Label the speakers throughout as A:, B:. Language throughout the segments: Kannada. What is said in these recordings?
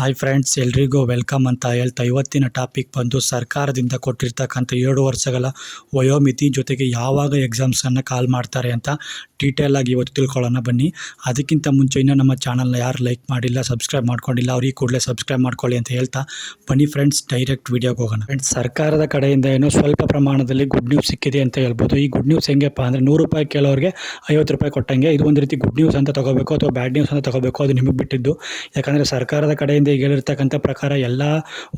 A: ಹಾಯ್ ಫ್ರೆಂಡ್ಸ್ ಎಲ್ರಿಗೂ ವೆಲ್ಕಮ್ ಅಂತ ಹೇಳ್ತಾ ಇವತ್ತಿನ ಟಾಪಿಕ್ ಬಂದು ಸರ್ಕಾರದಿಂದ ಕೊಟ್ಟಿರ್ತಕ್ಕಂಥ ಏಳು ವರ್ಷಗಳ ವಯೋಮಿತಿ ಜೊತೆಗೆ ಯಾವಾಗ ಎಕ್ಸಾಮ್ಸನ್ನು ಕಾಲ್ ಮಾಡ್ತಾರೆ ಅಂತ ಡೀಟೇಲ್ ಆಗಿ ಇವತ್ತು ತಿಳ್ಕೊಳ್ಳೋಣ ಬನ್ನಿ. ಅದಕ್ಕಿಂತ ಮುಂಚೆ ಇನ್ನೂ ನಮ್ಮ ಚಾನಲ್ನ ಯಾರು ಲೈಕ್ ಮಾಡಿಲ್ಲ ಸಬ್ಸ್ಕ್ರೈಬ್ ಮಾಡ್ಕೊಂಡಿಲ್ಲ, ಅವ್ರಿಗೆ ಕೂಡಲೇ ಸಬ್ಸ್ಕ್ರೈಬ್ ಮಾಡ್ಕೊಳ್ಳಿ ಅಂತ ಹೇಳ್ತಾ ಬನ್ನಿ ಫ್ರೆಂಡ್ಸ್ ಡೈರೆಕ್ಟ್ ವಿಡಿಯೋಗೆ ಹೋಗೋಣ. ಫ್ರೆಂಡ್ಸ್ ಸರ್ಕಾರದ ಕಡೆಯಿಂದ ಏನೋ ಸ್ವಲ್ಪ ಪ್ರಮಾಣದಲ್ಲಿ ಗುಡ್ ನ್ಯೂಸ್ ಸಿಕ್ಕಿದೆ ಅಂತ ಹೇಳ್ಬೋದು. ಈ ಗುಡ್ ನ್ಯೂಸ್ ಹೆಂಗೆಪ್ಪ ಅಂದರೆ ನೂರು ರೂಪಾಯಿ ಕೇಳೋರಿಗೆ ಐವತ್ತು ರೂಪಾಯಿ ಕೊಟ್ಟಂಗೆ ಇದು ಒಂದು ರೀತಿ ಗುಡ್ ನ್ಯೂಸ್ ಅಂತ ತಗೋಬೇಕು ಅಥವಾ ಬ್ಯಾಡ್ ನ್ಯೂಸ್ ಅಂತ ತಗೋಬೇಕು ಅದು ನಿಮಗೆ ಬಿಟ್ಟಿದ್ದು. ಯಾಕಂದರೆ ಸರ್ಕಾರದ ಕಡೆಯಿಂದ ಈಗ ಹೇಳಿರ್ತಕ್ಕಂಥ ಪ್ರಕಾರ ಎಲ್ಲ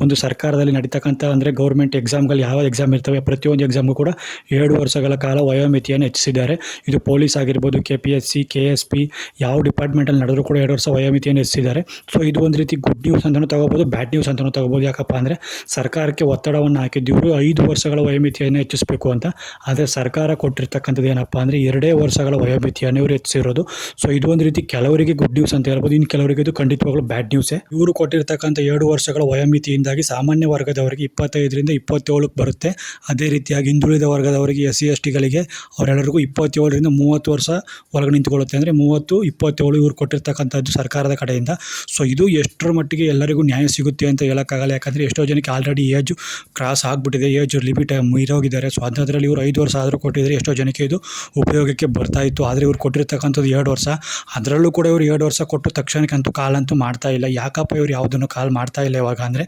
A: ಒಂದು ಸರ್ಕಾರದಲ್ಲಿ ನಡೀತಕ್ಕಂಥ ಅಂದರೆ ಗೌರ್ಮೆಂಟ್ ಎಕ್ಸಾಮ್ಗಳು ಯಾವ ಎಕ್ಸಾಮ್ ಇರ್ತವೆ, ಪ್ರತಿಯೊಂದು ಎಕ್ಸಾಮ್ಗೂ ಕೂಡ ಏಳು ವರ್ಷಗಳ ಕಾಲ ವಯೋಮಿತಿಯನ್ನು ಹೆಚ್ಚಿಸಿದ್ದಾರೆ. ಇದು ಪೊಲೀಸ್ ಆಗಿರ್ಬೋದು K P S C K S P ಯಾವ ಡಿಪಾರ್ಟ್ಮೆಂಟಲ್ಲಿ ನಡೆದರೂ ಕೂಡ ಎರಡು ವರ್ಷ ವಯೋಮಿತಿಯನ್ನು ಹೆಚ್ಚಿಸಿದ್ದಾರೆ. ಸೊ ಇದು ಒಂದು ರೀತಿ ಗುಡ್ ನ್ಯೂಸ್ ಅಂತಲೂ ತಗೋಬೋದು ಬ್ಯಾಡ್ ನ್ಯೂಸ್ ಅಂತಲೂ ತಗೋಬೋದು. ಯಾಕಪ್ಪ ಅಂದರೆ ಸರ್ಕಾರಕ್ಕೆ ಒತ್ತಡವನ್ನು ಹಾಕಿದ್ದು ಇವರು ಐದು ವರ್ಷಗಳ ವಯೋಮಿತಿಯನ್ನು ಹೆಚ್ಚಿಸಬೇಕು ಅಂತ. ಆದರೆ ಸರ್ಕಾರ ಕೊಟ್ಟಿರ್ತಕ್ಕಂಥದ್ದು ಏನಪ್ಪ ಅಂದರೆ ಎರಡೇ ವರ್ಷಗಳ ವಯೋಮಿತಿಯನ್ನು ಇವರು ಹೆಚ್ಚಿಸಿರೋದು. ಸೊ ಇದು ಒಂದು ರೀತಿ ಕೆಲವರಿಗೆ ಗುಡ್ ನ್ಯೂಸ್ ಅಂತ ಹೇಳ್ಬೋದು. ಇನ್ನು ಕೆಲವರಿಗೆ ಇದು ಖಂಡಿತವಾಗ್ಲೂ ಬ್ಯಾಡ್ ನ್ಯೂಸೇ ಇವರು ಕೊಟ್ಟಿರ್ತಕ್ಕಂಥ ಎರಡು ವರ್ಷಗಳ ವಯೋಮಿತಿಯಿಂದಾಗಿ ಸಾಮಾನ್ಯ ವರ್ಗದವರಿಗೆ ಇಪ್ಪತ್ತೈದರಿಂದ ಇಪ್ಪತ್ತೇಳಕ್ಕೆ ಬರುತ್ತೆ. ಅದೇ ರೀತಿಯಾಗಿ ಹಿಂದುಳಿದ ವರ್ಗದವರಿಗೆ ಎಸ್ ಸಿ, ಎಸ್ ಟಿಗಳಿಗೆ ಅವರೆಲ್ಲರಿಗೂ ಇಪ್ಪತ್ತೇಳರಿಂದ ಮೂವತ್ತು ವರ್ಷ ಒಳಗೆ ನಿಂತುಕೊಳ್ಳುತ್ತೆ ಅಂದರೆ ಮೂವತ್ತು, ಇಪ್ಪತ್ತೇಳು ಇವರು ಕೊಟ್ಟಿರ್ತಕ್ಕಂಥದ್ದು ಸರ್ಕಾರದ ಕಡೆಯಿಂದ. ಸೊ ಇದು ಎಷ್ಟರ ಮಟ್ಟಿಗೆ ಎಲ್ಲರಿಗೂ ನ್ಯಾಯ ಸಿಗುತ್ತೆ ಅಂತ ಹೇಳೋಕ್ಕಾಗಲ್ಲ. ಯಾಕಂದರೆ ಎಷ್ಟೋ ಜನಕ್ಕೆ ಆಲ್ರೆಡಿ ಏಜ್ ಕ್ರಾಸ್ ಆಗಿಬಿಟ್ಟಿದೆ ಏಜ್ ಲಿಮಿಟ್ ಮೀರೋಗಿದ್ದಾರೆ. ಸೊ ಅದರಲ್ಲಿ ಇವರು ಐದು ವರ್ಷ ಆದರೂ ಕೊಟ್ಟಿದ್ರೆ ಎಷ್ಟೋ ಜನಕ್ಕೆ ಇದು ಉಪಯೋಗಕ್ಕೆ ಬರ್ತಾ ಇತ್ತು. ಆದರೆ ಇವರು ಕೊಟ್ಟಿರ್ತಕ್ಕಂಥದ್ದು ಎರಡು ವರ್ಷ. ಅದರಲ್ಲೂ ಕೂಡ ಇವರು ಎರಡು ವರ್ಷ ಕೊಟ್ಟು ತಕ್ಷಣಕ್ಕಂತೂ ಕಾಲಂತೂ ಮಾಡ್ತಾ ಇಲ್ಲ. ಯಾಕಪ್ಪ ಇವ್ರು ಯಾವುದನ್ನು ಕಾಲ್ ಮಾಡ್ತಾ ಇಲ್ಲ ಇವಾಗ ಅಂದರೆ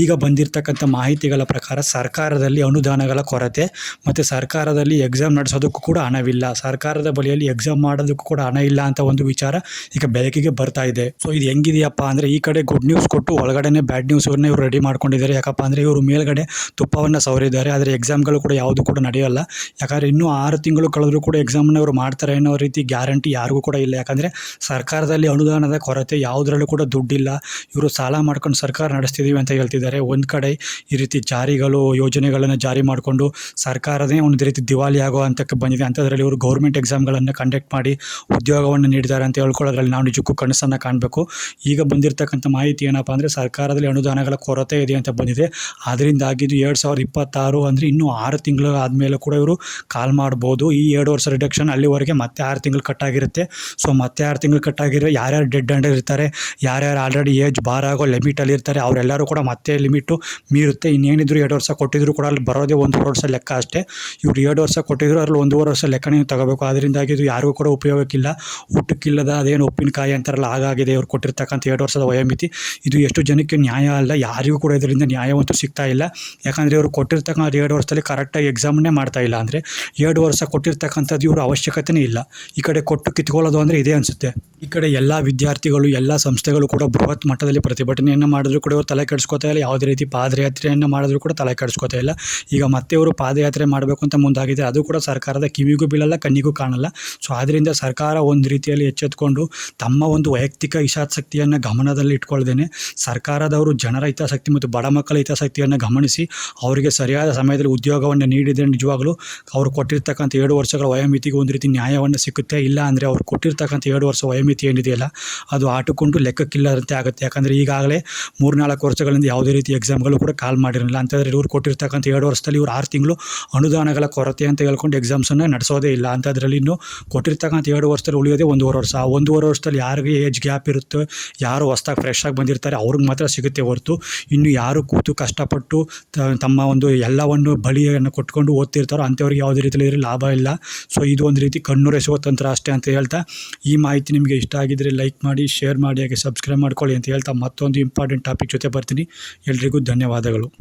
A: ಈಗ ಬಂದಿರತಕ್ಕಂಥ ಮಾಹಿತಿಗಳ ಪ್ರಕಾರ ಸರ್ಕಾರದಲ್ಲಿ ಅನುದಾನಗಳ ಕೊರತೆ ಮತ್ತು ಸರ್ಕಾರದಲ್ಲಿ ಎಕ್ಸಾಮ್ ನಡೆಸೋದಕ್ಕೂ ಕೂಡ ಹಣವಿಲ್ಲ. ಸರ್ಕಾರದ ಬಳಿಯಲ್ಲಿ ಎಕ್ಸಾಮ್ ಮಾಡೋದಕ್ಕೂ ಕೂಡ ಹಣ ಇಲ್ಲ ಅಂತ ಒಂದು ವಿಚಾರ ಈಗ ಬೆಳಕಿಗೆ ಬರ್ತಾ ಇದೆ. ಸೊ ಇದು ಹೆಂಗಿದೆಯಪ್ಪ ಅಂದರೆ ಈ ಕಡೆ ಗುಡ್ ನ್ಯೂಸ್ ಕೊಟ್ಟು ಒಳಗಡೆನೆ ಬ್ಯಾಡ್ ನ್ಯೂಸ್ ಇವ್ರನ್ನ ಇವರು ರೆಡಿ ಮಾಡ್ಕೊಂಡಿದ್ದಾರೆ. ಯಾಕಪ್ಪ ಅಂದರೆ ಇವರು ಮೇಲ್ಗಡೆ ತುಪ್ಪವನ್ನು ಸವರಿದ್ದಾರೆ. ಆದರೆ ಎಕ್ಸಾಮ್ಗಳು ಕೂಡ ಯಾವುದು ಕೂಡ ನಡೆಯೋಲ್ಲ. ಯಾಕಂದರೆ ಇನ್ನೂ ಆರು ತಿಂಗಳು ಕಳೆದರೂ ಕೂಡ ಎಕ್ಸಾಮ್ನ ಇವರು ಮಾಡ್ತಾರೆ ಅನ್ನೋ ರೀತಿ ಗ್ಯಾರಂಟಿ ಯಾರಿಗೂ ಕೂಡ ಇಲ್ಲ. ಯಾಕಂದರೆ ಸರ್ಕಾರದಲ್ಲಿ ಅನುದಾನದ ಕೊರತೆ ಯಾವುದರಲ್ಲೂ ಕೂಡ ದುಡ್ಡಿಲ್ಲ. ಇವರು ಸಾಲ ಮಾಡ್ಕೊಂಡು ಸರ್ಕಾರ ನಡೆಸ್ತಿದ್ದೀವಿ ಅಂತ ಹೇಳ್ತಿದ್ದಾರೆ. ಒಂದು ಕಡೆ ಈ ರೀತಿ ಜಾರಿಗಳು, ಯೋಜನೆಗಳನ್ನು ಜಾರಿ ಮಾಡಿಕೊಂಡು ಸರ್ಕಾರದೇ ಒಂದು ರೀತಿ ದಿವಾಳಿ ಆಗೋ ಹಂತಕ್ಕೆ ಬಂದಿದೆ. ಅಂಥದ್ರಲ್ಲಿ ಇವರು ಗೌರ್ಮೆಂಟ್ ಎಕ್ಸಾಮ್ಗಳನ್ನು ಕಂಡಕ್ಟ್ ಮಾಡಿ ಉದ್ಯೋಗವನ್ನು ನೀಡಿದ್ದಾರೆ ಅಂತ ಹೇಳ್ಕೊಳ್ಳೋದ್ರಲ್ಲಿ ನಾವು ನಿಜಕ್ಕೂ ಕನಸನ್ನು ಕಾಣಬೇಕು. ಈಗ ಬಂದಿರತಕ್ಕಂಥ ಮಾಹಿತಿ ಏನಪ್ಪ ಅಂದರೆ ಸರ್ಕಾರದಲ್ಲಿ ಅನುದಾನಗಳ ಕೊರತೆ ಇದೆ ಅಂತ ಬಂದಿದೆ. ಅದರಿಂದಾಗಿ ಇದು ಎರಡು ಸಾವಿರದ ಇಪ್ಪತ್ತಾರು ಅಂದರೆ ಇನ್ನೂ ಆರು ತಿಂಗಳು ಆದಮೇಲೆ ಕೂಡ ಇವರು ಕಾಲ್ ಮಾಡ್ಬೋದು. ಈ ಎರಡು ವರ್ಷ ರಿಡಕ್ಷನ್ ಅಲ್ಲಿವರೆಗೆ ಮತ್ತೆ ಆರು ತಿಂಗಳು ಕಟ್ಟಾಗಿರುತ್ತೆ ಸೊ ಮತ್ತೆ ಆರು ತಿಂಗಳು ಕಟ್ಟಾಗಿರೋ ಯಾರ್ಯಾರು ಡೆಡ್ ಅಂಡರ್ ಇರ್ತಾರೆ, ಯಾರ್ಯಾರು ಆಲ್ರೆಡಿ ಏಜ್ ಬಾರ್ ಆಗೋ ಲಿಮಿಟಲ್ಲಿ ಇರ್ತಾರೆ. ಅವರೆಲ್ಲರೂ ಕೂಡ ಮತ್ತೆ ಲಿಮಿಟು ಮೀರುತ್ತೆ. ಇನ್ನೇನಿದ್ರು ಎರಡು ವರ್ಷ ಕೊಟ್ಟಿದ್ರು ಕೂಡ ಅಲ್ಲಿ ಬರೋದೇ ಒಂದೂವರೆ ವರ್ಷ ಲೆಕ್ಕ ಅಷ್ಟೇ. ಇವ್ರು ಎರಡು ವರ್ಷ ಕೊಟ್ಟಿದ್ರು ಅದ್ರಲ್ಲಿ ಒಂದೂವರೆ ವರ್ಷ ಲೆಕ್ಕನೇ ತಗೋಬೇಕು. ಅದರಿಂದಾಗಿ ಇದು ಯಾರಿಗೂ ಕೂಡ ಉಪಯೋಗಕ್ಕಿಲ್ಲ. ಊಟಕ್ಕಿಲ್ಲದ ಅದೇನು ಉಪ್ಪಿನಕಾಯಿ ಅಂತಾರಲ್ಲ, ಹಾಗಾಗಿದೆ ಇವ್ರು ಕೊಟ್ಟಿರ್ತಕ್ಕಂಥ ಎರಡು ವರ್ಷದ ವಯೋಮಿತಿ. ಇದು ಎಷ್ಟು ಜನಕ್ಕೆ ನ್ಯಾಯ ಅಲ್ಲ, ಯಾರಿಗೂ ಕೂಡ ಇದರಿಂದ ನ್ಯಾಯವಂತೂ ಸಿಗ್ತಾ ಇಲ್ಲ. ಯಾಕಂದರೆ ಇವರು ಕೊಟ್ಟಿರ್ತಕ್ಕಂಥ ಎರಡು ವರ್ಷದಲ್ಲಿ ಕರೆಕ್ಟಾಗಿ ಎಕ್ಸಾಮ್ನೇ ಮಾಡ್ತಾ ಇಲ್ಲ ಅಂದರೆ ಎರಡು ವರ್ಷ ಕೊಟ್ಟಿರ್ತಕ್ಕಂಥದ್ದು ಇವರು ಅವಶ್ಯಕತೆಯೇ ಇಲ್ಲ. ಈ ಕಡೆ ಕೊಟ್ಟು ಕಿತ್ಕೊಳ್ಳೋದು ಅಂದರೆ ಇದೇ ಅನಿಸುತ್ತೆ. ಈ ಕಡೆ ಎಲ್ಲ ವಿದ್ಯಾರ್ಥಿಗಳು, ಎಲ್ಲ ಸಂಸ್ಥೆಗಳು ಕೂಡ ಬೃಹತ್ ಮಟ್ಟದಲ್ಲಿ ಪ್ರತಿಭಟನೆಯನ್ನು ಮಾಡಿದ್ರು ಕೂಡ ಇವರು ತಲೆ ಕೆಡಿಸ್ಕೋತಾ ಇಲ್ಲ. ಯಾವುದೇ ರೀತಿ ಪಾದಯಾತ್ರೆಯನ್ನು ಮಾಡಿದ್ರು ಕೂಡ ತಲೆ ಕೆಡಿಸ್ಕೋತಾ ಇಲ್ಲ. ಈಗ ಮತ್ತೆ ಇವರು ಪಾದಯಾತ್ರೆ ಮಾಡಬೇಕು ಅಂತ ಮುಂದಾಗಿದೆ ಅದು ಕೂಡ ಸರ್ಕಾರದ ಕಿವಿಗೂ ಬೀಳಲ್ಲ, ಕಣ್ಣಿಗೂ ಕಾಣಲ್ಲ. ಸೊ ಆದ್ದರಿಂದ ಸರ್ಕಾರ ಒಂದು ರೀತಿಯಲ್ಲಿ ಎಚ್ಚೆತ್ಕೊಂಡು ತಮ್ಮ ಒಂದು ವೈಯಕ್ತಿಕ ಹಿತಾಸಕ್ತಿಯನ್ನು ಗಮನದಲ್ಲಿ ಇಟ್ಕೊಳ್ದೇನೆ ಸರ್ಕಾರದವರು ಜನರ ಹಿತಾಸಕ್ತಿ ಮತ್ತು ಬಡ ಮಕ್ಕಳ ಹಿತಾಸಕ್ತಿಯನ್ನು ಗಮನಿಸಿ ಅವರಿಗೆ ಸರಿಯಾದ ಸಮಯದಲ್ಲಿ ಉದ್ಯೋಗವನ್ನು ನೀಡಿದರೆ ನಿಜವಾಗಲೂ ಅವರು ಕೊಟ್ಟಿರ್ತಕ್ಕಂಥ ಎರಡು ವರ್ಷಗಳ ವಯೋಮಿತಿಗೆ ಒಂದು ರೀತಿ ನ್ಯಾಯವನ್ನು ಸಿಗುತ್ತೆ ಇಲ್ಲ ಅಂದರೆ ಅವ್ರು ಕೊಟ್ಟಿರ್ತಕ್ಕಂಥ ಎರಡು ವರ್ಷ ವಯೋಮಿತಿ ಏನಿದೆಯಲ್ಲ, ಅದು ಆಟಕೊಂಡು ಲೆಕ್ಕಕ್ಕಿಲ್ಲದಂತೆ ಆಗುತ್ತೆ. ಯಾಕಂದರೆ ಈಗಾಗಲೇ ಮೂರ್ನಾಲ್ಕು ವರ್ಷಗಳಿಂದ ಯಾವುದೇ ರೀತಿ ಎಕ್ಸಾಮ್ಗಳು ಕೂಡ ಕಾಲ್ ಮಾಡಿರಲಿಲ್ಲ. ಅಂತಂದರೆ ಇವ್ರು ಕೊಟ್ಟಿರ್ತಕ್ಕಂಥ ಎರಡು ವರ್ಷದಲ್ಲಿ ಇವ್ರು ಆರು ತಿಂಗಳು ಅನುದಾನಗಳ ಕೊರತೆ ಅಂತ ಹೇಳ್ಕೊಂಡು ಎಕ್ಸಾಮ್ಸನ್ನು ನಡೆಸೋದೇ ಇಲ್ಲ. ಅಂಥದ್ರಲ್ಲಿ ಇನ್ನು ಕೊಟ್ಟಿರ್ತಕ್ಕಂಥ ಎರಡು ವರ್ಷದಲ್ಲಿ ಉಳಿಯೋದೇ ಒಂದೂವರೆ ವರ್ಷ. ಆ ಒಂದೂವರೆ ವರ್ಷದಲ್ಲಿ ಯಾರಿಗೆ ಏಜ್ ಗ್ಯಾಪ್ ಇರುತ್ತೋ, ಯಾರು ಹೊಸ್ದಾಗಿ ಫ್ರೆಶ್ ಆಗಿ ಬಂದಿರ್ತಾರೆ ಅವ್ರಿಗೆ ಮಾತ್ರ ಸಿಗುತ್ತೆ ಹೊರತು. ಇನ್ನು ಯಾರು ಕೂತು ಕಷ್ಟಪಟ್ಟು ತಮ್ಮ ಒಂದು ಎಲ್ಲವನ್ನು ಬಳಿಯನ್ನು ಕೊಟ್ಕೊಂಡು ಓದ್ತಿರ್ತಾರೋ ಅಂಥವ್ರಿಗೆ ಯಾವುದೇ ರೀತಿಯಲ್ಲಿ ಲಾಭ ಇಲ್ಲ. ಸೊ ಇದು ಒಂದು ರೀತಿ ಕಣ್ಣುರೆಸುವ ತಂತ್ರ ಅಷ್ಟೇ ಅಂತ ಹೇಳ್ತಾ ಈ ಮಾಹಿತಿ ನಿಮಗೆ ಇಷ್ಟ ಆಗಿದ್ದರೆ ಲೈಕ್ ಮಾಡಿ ಶೇರ್ ಮಾಡಿ, ಹಾಗೆ ಸಬ್ಸ್ಕ್ರೈಬ್ ಮಾಡ್ಕೊಳ್ಳಿ ಅಂತ ಹೇಳ್ತಾ ಮತ್ತೊಂದು ಇಂಪಾರ್ಟೆಂಟ್ ಟಾಪಿಕ್ ಜೊತೆ ಬರ್ತೀನಿ. ಎಲ್ರಿಗೂ ಧನ್ಯವಾದಗಳು.